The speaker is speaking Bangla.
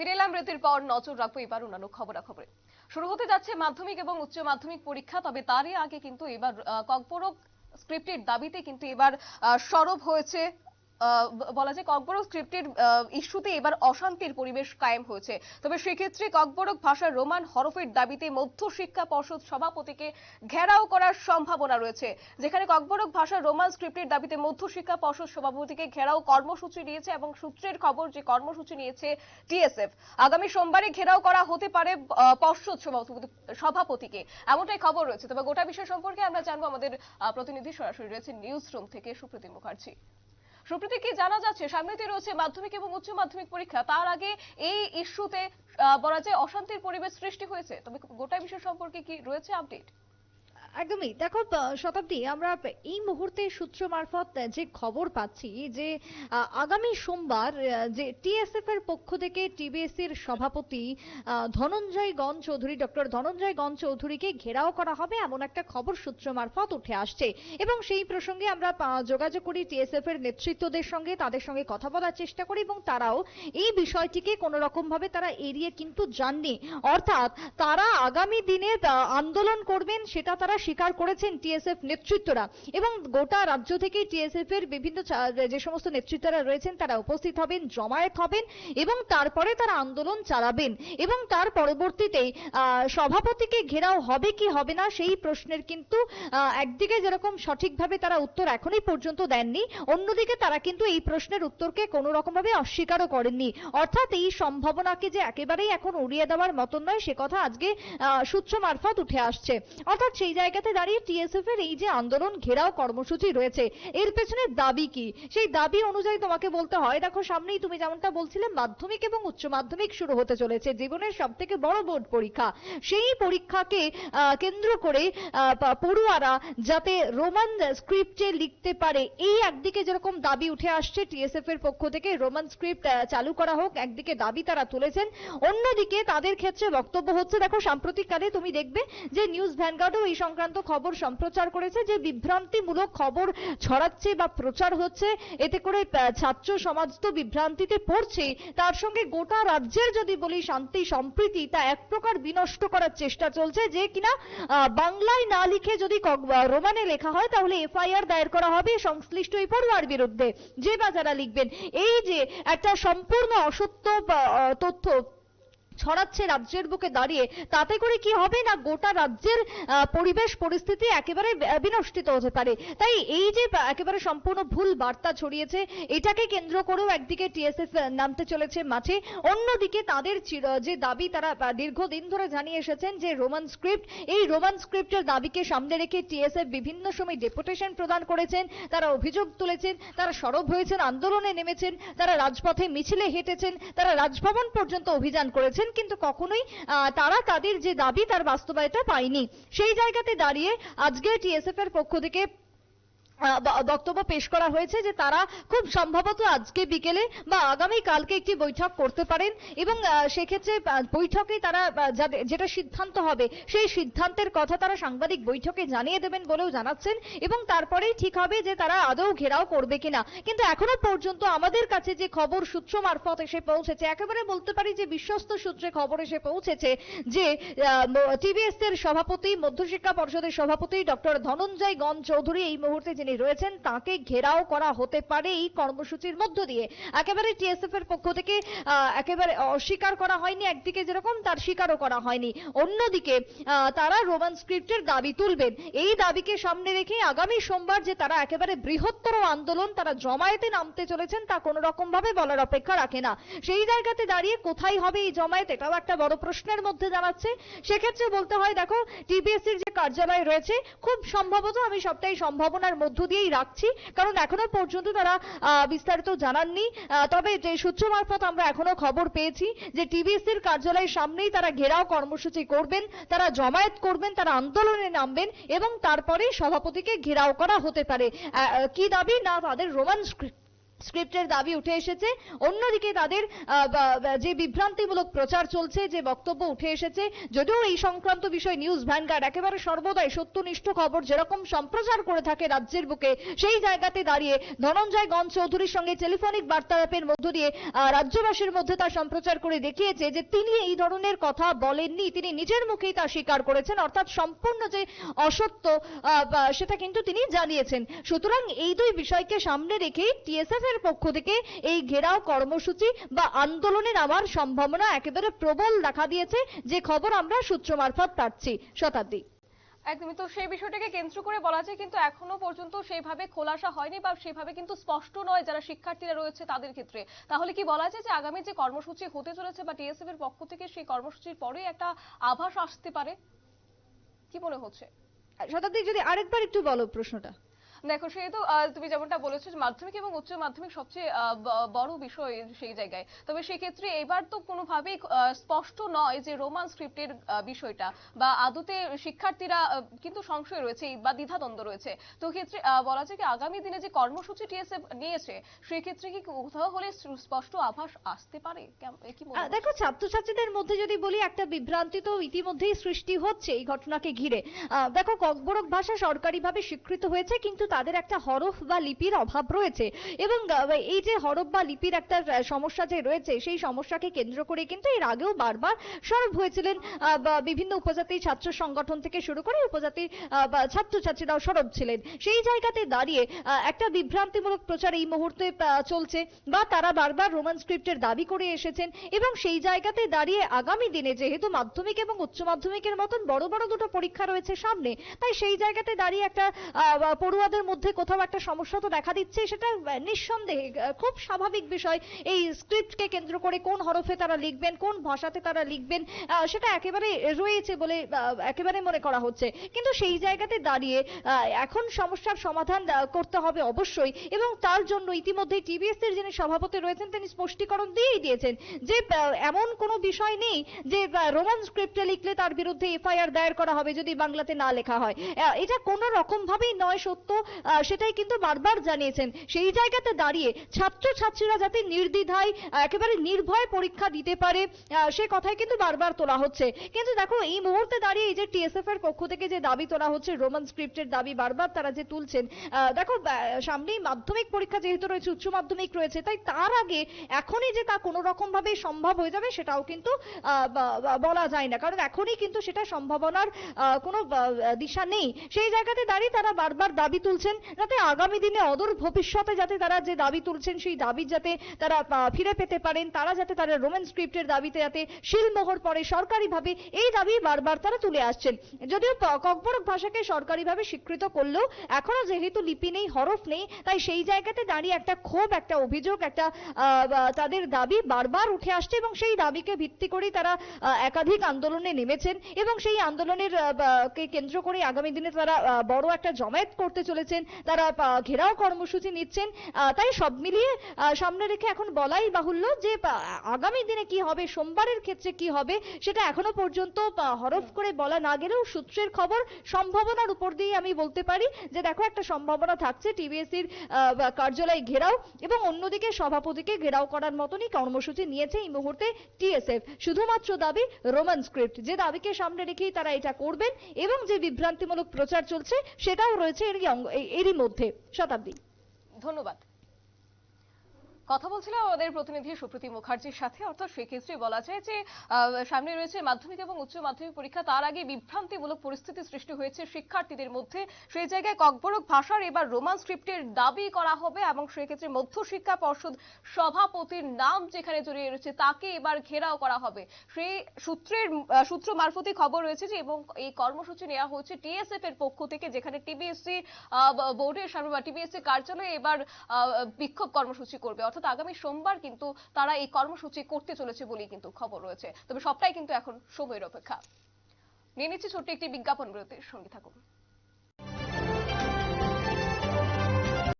ফিরে এলাম পর নজর রাখব এবার অন্যান্য খবরাখবরে। শুরু হতে যাচ্ছে মাধ্যমিক এবং উচ্চ মাধ্যমিক পরীক্ষা তবে তারই আগে কিন্তু এবার আহ, ককবরক স্ক্রিপ্টের দাবিতে কিন্তু এবার সরব হয়েছে বলা যায় ককবরক স্ক্রিপ্টের ইস্যুতে এবার অশান্তির পরিবেশ কায়েম হয়েছে। তবে সেক্ষেত্রে ককবরক ভাষার রোমান হরফের দাবিতে মধ্য শিক্ষা পর্ষদ সভাপতিকে ঘেরাও করার সম্ভাবনা রয়েছে। যেখানে ককবরক ভাষার রোমান স্ক্রিপ্টের দাবিতে মধ্য শিক্ষা পর্ষদ সভাপতিকে ঘেরাও কর্মসূচি নিয়েছে এবং সূত্রের খবর যে কর্মসূচি নিয়েছে টিএসএফ আগামী সোমবারে ঘেরাও করা হতে পারে পর্ষদ সভাপতি- সভাপতিকে। এমনটাই খবর রয়েছে। তবে গোটা বিষয় সম্পর্কে আমরা জানব আমাদের প্রতিনিধি সরাসরি রয়েছে নিউজ রুম থেকে সুপ্রতিম মুখার্জি। সুপ্রীতি কি জানা যাচ্ছে, সামনেতে রয়েছে মাধ্যমিক এবং উচ্চ মাধ্যমিক পরীক্ষা, তার আগে এই ইস্যুতে বলা যায় অশান্তির পরিবেশ সৃষ্টি হয়েছে? তবে গোটা বিষয় সম্পর্কে কি রয়েছে আপডেট? একদমই। দেখো শতাব্দী, আমরা এই মুহূর্তে সূত্র মারফত যে খবর পাচ্ছি যে আগামী সোমবার যে টিএসএফ এর পক্ষ থেকে টিবিএসসির সভাপতি ধনঞ্জয় গণ চৌধুরী, ডক্টর ধনঞ্জয় গণ চৌধুরীকে ঘেরাও করা হবে এমন একটা খবর সূত্র মারফত উঠে আসছে। এবং সেই প্রসঙ্গে আমরা যোগাযোগ করি টিএসএফ এর নেতৃত্বদের সঙ্গে, তাদের সঙ্গে কথা বলার চেষ্টা করি এবং তারাও এই বিষয়টিকে কোনো রকম ভাবে তারা এড়িয়ে কিন্তু যাননি। অর্থাৎ, তারা আগামী দিনে আন্দোলন করবেন, সেটা তারা স্বীকার করেছেন টিএসএফ নেতৃত্বরা। এবং গোটা রাজ্য থেকে টিএসএফ এর বিভিন্ন যে সমস্ত নেতৃত্বরা রয়েছেন, তারা উপস্থিত হবেন, জমায়েত হবেন এবং তারপরে তারা আন্দোলন চালাবেন। এবং তার পরবর্তীতে সভাপতিকে ঘেরাও হবে কি হবে না, সেই প্রশ্নের কিন্তু একদিকে যেরকম সঠিকভাবে তারা উত্তর এখনই পর্যন্ত দেননি, অন্যদিকে তারা কিন্তু এই প্রশ্নের উত্তরকে কোনো রকম ভাবে অস্বীকারও করেননি। অর্থাৎ এই সম্ভাবনাকে যে একেবারেই এখন উড়িয়ে দেওয়ার মতন নয়, সে কথা আজকে সূত্র মারফত উঠে আসছে। অর্থাৎ সেই জায়গাতে দাঁড়িয়ে টিএসএফ এর এই যে আন্দোলন ঘেরাও কর্মসূচি রয়েছে, এর পেছনে দাবি কি? সেই দাবি অনুযায়ী তোমাকে বলতে হয়, দেখো সামনেই তুমি যেমনটা বলছিলে মাধ্যমিক এবং উচ্চ মাধ্যমিক শুরু হতে চলেছে, জীবনের সব থেকে বড় বোর্ড পরীক্ষা। সেই পরীক্ষাকে কেন্দ্র করে পড়ুয়ারা যাতে রোমান স্ক্রিপ্টে লিখতে পারে, এই একদিকে যেরকম দাবি উঠে আসছে টিএসএফ এর পক্ষ থেকে রোমান স্ক্রিপ্ট চালু করা হোক, একদিকে দাবি তারা তুলেছেন। অন্যদিকে তাদের ক্ষেত্রে বক্তব্য হচ্ছে, দেখো সাম্প্রতিককালে তুমি দেখবে যে নিউজ ভ্যানগার্ডও এই সংক্রান্ত খবর সম্প্রচার করেছে যে বিভ্রান্তিমূলক খবর ছড়াচ্ছে বা প্রচার হচ্ছে। এতে করে ছাত্র সমাজ তো বিভ্রান্তিতে পড়ছে। তার সঙ্গে গোটা রাজ্যের যদি বলি শান্তি, সম্প্রীতি, তা এক প্রকার বিনষ্ট করার চেষ্টা চলছে যে কিনা বাংলায় না লিখে যদি রোমানে লেখা হয়, তাহলে এফআইআর দায়ের করা হবে সংশ্লিষ্ট এই পড়ুয়ার বিরুদ্ধে। যে বা যারা লিখবেন, এই যে একটা সম্পূর্ণ অসত্য তথ্য ছড়াচ্ছে রাজ্যের বুকে দাঁড়িয়ে। তাতে করে কি হবে না গোটা রাজ্যের পরিবেশ পরিস্থিতি একেবারে বিনষ্টিত হতে পারে। তাই এই যে একেবারে সম্পূর্ণ ভুল বার্তা ছড়িয়েছে, এটাকে কেন্দ্র করেও একদিকে টিএসএফ নামতে চলেছে মাঠে। অন্যদিকে তাদের যে দাবি তারা দীর্ঘদিন ধরে জানিয়ে এসেছেন যে রোমান স্ক্রিপ্ট, এই রোমান স্ক্রিপ্টের দাবিকে সামনে রেখে টিএসএফ বিভিন্ন সময় ডেপুটেশন প্রদান করেছেন, তারা অভিযোগ তুলেছেন, তারা সরব হয়েছেন, আন্দোলনে নেমেছেন, তারা রাজপথে মিছিলে হেঁটেছেন, তারা রাজভবন পর্যন্ত অভিযান করেছেন। কিন্তু কখনোই তারা তাদের যে দাবি, তার বাস্তবায়িত পায়নি। সেই জায়গাতে দাঁড়িয়ে আজকে টিএসএফ এর পক্ষ থেকে বক্তব্য পেশ করা হয়েছে যে তারা খুব সম্ভবত আজকে বিকেলে বা আগামী কালকে একটি বৈঠক করতে পারেন এবং সেক্ষেত্রে বৈঠকে তারা যেটা সিদ্ধান্ত হবে, সেই সিদ্ধান্তের কথা তারা সাংবাদিক বৈঠকে জানিয়ে দেবেন বলেও জানাচ্ছেন এবং তারপরেই ঠিক হবে যে তারা আদৌ ঘেরাও করবে কিনা। কিন্তু এখনও পর্যন্ত আমাদের কাছে যে খবর সূত্র মারফত এসে পৌঁছেছে, একেবারে বলতে পারি যে বিশ্বস্ত সূত্রে খবর এসে পৌঁছেছে যে টিবিএস এর সভাপতি, মধ্যশিক্ষা পর্ষদের সভাপতি ডক্টর ধনঞ্জয় গণ চৌধুরী এই মুহূর্তে যিনি রয়েছেন, তাকে ঘেরাও করা হতে পারে এই কর্মসূচির মধ্য দিয়ে। একেবারে টিএসএফ এর পক্ষ থেকে একেবারে অস্বীকার করা হয়নি, একদিকে যেরকম তার স্বীকারও করা হয়নি। অন্যদিকে তারা রোমান স্ক্রিপ্টের দাবি তুলবেন। এই দাবিকে সামনে রেখে আগামী সোমবার যে তারা একেবারে বৃহত্তর আন্দোলন তারা জমায়েতে নামতে চলেছেন, তা কোনো রকম ভাবে বলার অপেক্ষা রাখে না। সেই জায়গাতে দাঁড়িয়ে কোথায় হবে এই জমায়েত, এটাও একটা বড় প্রশ্নের মধ্যে দাঁড়াচ্ছে সেক্ষেত্রে বলতে হয়, দেখো টিবিএসসির যে কার্যালয় রয়েছে, খুব সম্ভবত আমি সবটাই সম্ভাবনার মধ্য দিয়েই রাখছি। কারণ এখনও পর্যন্ত তারা বিস্তারিত জানাননি। তবে যে সূত্র মারফত আমরা এখনও খবর পেয়েছি যে টিবিএসসির কার্যালয়ের সামনেই তারা ঘেরাও কর্মসূচি করবেন, তারা জমায়েত করবেন, তারা আন্দোলনে নামবেন এবং তারপরে সভাপতিকে ঘেরাও করা হতে পারে। কি দাবি? না, তাদের রোমান স্ক্রিপ্টের দাবি উঠে এসেছে। অন্যদিকে তাদের যে বিভ্রান্তিমূলক প্রচার চলছে, যে বক্তব্য উঠে এসেছে, যদিও এই সংক্রান্ত বিষয় নিউজ ভ্যানগার্ড একেবারে সর্বদাই সত্যনিষ্ঠ খবর যেরকম সম্প্রচার করে থাকে রাজ্যের বুকে, সেই জায়গাতে দাঁড়িয়ে ধনঞ্জয় গণ চৌধুরীর সঙ্গে টেলিফোনিক বার্তালাপের মধ্য দিয়ে রাজ্যবাসীর মধ্যে তা সম্প্রচার করে দেখিয়েছে যে তিনি এই ধরনের কথা বলেননি। তিনি নিজের মুখেই তা স্বীকার করেছেন, অর্থাৎ সম্পূর্ণ যে অসত্য সেটা কিন্তু তিনি জানিয়েছেন। সুতরাং এই দুই বিষয়কে সামনে রেখে টিএসএফ এর পক্ষ থেকে এই ঘেরাও কর্মসূচি বা আন্দোলনে নামার সম্ভাবনা একেবারে প্রবল দেখা দিয়েছে যে খবর আমরা সূত্র মারফত পাচ্ছি শতাব্দী। একদমই তো সেই বিষয়টাকে কেন্দ্র করে বলা যায় কিন্তু এখনও পর্যন্ত সেইভাবে খোলাসা হয়নি বা সেভাবে কিন্তু স্পষ্ট নয় যারা শিক্ষার্থীরা রয়েছে তাদের ক্ষেত্রে। তাহলে কি বলা যায় যে আগামী যে কর্মসূচি হতে চলেছে বা টিএসএফ এর পক্ষ থেকে সেই কর্মসূচির পরেই একটা আভাস আসতে পারে? কি মনে হচ্ছে? শতাব্দী যদি আরেকবার একটু বলো প্রশ্নটা। দেখো সেহেতু তুমি যেমনটা বলেছ যে মাধ্যমিক এবং উচ্চ মাধ্যমিক সবচেয়ে বড় বিষয় সেই জায়গায়। তবে সেক্ষেত্রে এবার তো কোনোভাবেই স্পষ্ট নয় যে রোমান স্ক্রিপ্টের বিষয়টা বা আদতে শিক্ষার্থীরা কিন্তু সংশয় রয়েছে বা দ্বিধাদ্বন্দ্ব রয়েছে। তো ক্ষেত্রে বলা যায় কি আগামী দিনে যে কর্মসূচি টিএসএফ নিয়েছে সেক্ষেত্রে কি কোথাও হলে স্পষ্ট আভাস আসতে পারে? কি? দেখো ছাত্রছাত্রীদের মধ্যে যদি বলি একটা বিভ্রান্তি তো ইতিমধ্যেই সৃষ্টি হচ্ছে এই ঘটনাকে ঘিরে। আহ, দেখো ককবরক ভাষা সরকারিভাবে স্বীকৃত হয়েছে কিন্তু তাদের একটা হরফ বা লিপির অভাব রয়েছে। এবং এই যে হরফ বা লিপির একটা সমস্যা যে রয়েছে সেই সমস্যাকে কেন্দ্র করে কিন্তু এর আগেও বারবার সরব হয়েছিলেন বিভিন্ন উপজাতি ছাত্র সংগঠন থেকে শুরু করে উপজাতি ছাত্রছাত্রীরাও সরব ছিলেন। সেই জায়গাতে দাঁড়িয়ে একটা বিভ্রান্তিমূলক প্রচার এই মুহূর্তে চলছে বা তারা বারবার রোমান স্ক্রিপ্টের দাবি করে এসেছেন এবং সেই জায়গাতে দাঁড়িয়ে আগামী দিনে যেহেতু মাধ্যমিক এবং উচ্চ মাধ্যমিকের মতন বড় বড় দুটো পরীক্ষা রয়েছে সামনে তাই সেই জায়গাতে দাঁড়িয়ে একটা আহ, বা মধ্যে কোথাও একটা সমস্যা তো দেখা দিচ্ছে, সেটা নিঃসন্দেহে খুব স্বাভাবিক বিষয়। এই স্ক্রিপ্টকে কেন্দ্র করে কোন হরফে তারা লিখবেন, কোন ভাষাতে তারা লিখবেন সেটা একেবারে রয়েছে বলে একেবারে মনে করা হচ্ছে। কিন্তু সেই জায়গাতে দাঁড়িয়ে এখন সমস্যার সমাধান করতে হবে অবশ্যই। এবং তার জন্য ইতিমধ্যে টিবিএস এর যিনি সভাপতি রয়েছেন, তিনি স্পষ্টীকরণ দিয়েই দিয়েছেন যে এমন কোনো বিষয় নেই যে রোমান স্ক্রিপ্টে লিখলে তার বিরুদ্ধে এফআইআর দায়ের করা হবে যদি বাংলাতে না লেখা হয়। এটা কোনো রকম ভাবেই নয় সত্য। সেটাই কিন্তু বারবার জানিয়েছেন। সেই জায়গাতে দাঁড়িয়ে ছাত্র ছাত্রীরা যাতে নির্দ্বিধায় একেবারে নির্ভয় পরীক্ষা দিতে পারে সে কথাই কিন্তু বারবার তোলা হচ্ছে। কিন্তু দেখো, এই মুহূর্তে দাঁড়িয়ে এই যে টিএসএফ এর পক্ষ থেকে যে দাবি তোলা হচ্ছে রোমান স্ক্রিপ্টের দাবি বারবার তারা যে তুলছেন দেখো সামনেই মাধ্যমিক পরীক্ষা যেহেতু রয়েছে, উচ্চ মাধ্যমিক রয়েছে, তাই তার আগে এখনই যে তা কোনো রকম ভাবে সম্ভব হয়ে যাবে সেটাও কিন্তু বলা যায় না। কারণ এখনই কিন্তু সেটা সম্ভাবনার কোনো দিশা নেই। সেই জায়গাতে দাঁড়িয়ে তারা বারবার দাবি তুলছেন যাতে আগামী দিনে অদূর ভবিষ্যতে যাতে তারা যে দাবি তুলছেন, সেই দাবি যাতে তারা ফিরে পেতে পারেন, তারা যাতে তারা রোমান স্ক্রিপ্টের দাবিতে যাতে শিলমোহর পড়ে সরকারিভাবে, এই দাবি বারবার তারা তুলে আসছেন। যদিও ককবরক ভাষাকে সরকারিভাবে স্বীকৃত করলেও এখনও যেহেতু লিপি নেই, হরফ নেই, তাই সেই জায়গাতে দাঁড়িয়ে একটা ক্ষোভ, একটা অভিযোগ, একটা তাদের দাবি বারবার উঠে আসছে এবং সেই দাবিকে ভিত্তি করেই তারা একাধিক আন্দোলনে নেমেছেন এবং সেই আন্দোলনের কে কেন্দ্র করে আগামী দিনে তারা বড় একটা জমায়েত করতে চলেছেন তারা ঘেরাও কর্মসূচি নিচ্ছেন। তাই সব মিলিয়ে সামনে রেখে এখন বলাই বাহুল্য যে আগামী দিনে কি হবে সোমবারের ক্ষেত্রে কি হবে সেটা এখনও পর্যন্ত হরফ করে বলা না গেলেও সূত্রের খবর সম্ভাবনার উপর দিয়ে আমি বলতে পারি যে দেখো একটা সম্ভাবনা থাকছে টিবিএসসির কার্যালয় ঘেরাও এবং অন্যদিকে সভাপতিকে ঘেরাও করার মতনই কর্মসূচি নিয়েছে এই মুহূর্তে টিএসএফ। শুধুমাত্র দাবি রোমান স্ক্রিপ্ট যে দাবিকে সামনে রেখেই তারা এটা করবেন এবং যে বিভ্রান্তিমূলক প্রচার চলছে সেটাও রয়েছে এরই এরই মধ্যে শতাব্দী। ধন্যবাদ। কথা বলছিলাম আমাদের প্রতিনিধি সুপ্রীতি মুখার্জির সাথে। অর্থাৎ সেক্ষেত্রে বলা যায় যে সামনে রয়েছে মাধ্যমিক এবং উচ্চ মাধ্যমিক পরীক্ষা। তার আগে বিভ্রান্তিমূলক পরিস্থিতি সৃষ্টি হয়েছে শিক্ষার্থীদের মধ্যে। সেই জায়গায় ককবরক ভাষার এবার রোমান স্ক্রিপ্টের দাবি করা হবে এবং সেক্ষেত্রে মধ্যশিক্ষা পর্ষদ সভাপতির নাম যেখানে জড়িয়ে রয়েছে, তাকে এবার ঘেরাও করা হবে। সেই সূত্রের সূত্র মারফতই খবর রয়েছে যে, এবং এই কর্মসূচি নেওয়া হচ্ছে টিএসএফ এর পক্ষ থেকে, যেখানে টিবিএসসি বোর্ডের সামনে বা টিবিএসসি কার্যালয়ে এবার বিক্ষোভ কর্মসূচি করবে। অর্থাৎ আগামী সোমবার কিন্তু তারা এই কর্মসূচি করতে চলেছে বলেই কিন্তু খবর রয়েছে। তবে সবটাই কিন্তু এখন সময়ের অপেক্ষা। নিয়ে নিচ্ছি ছোট্ট একটি বিজ্ঞাপন বিরতির সঙ্গে থাকুন।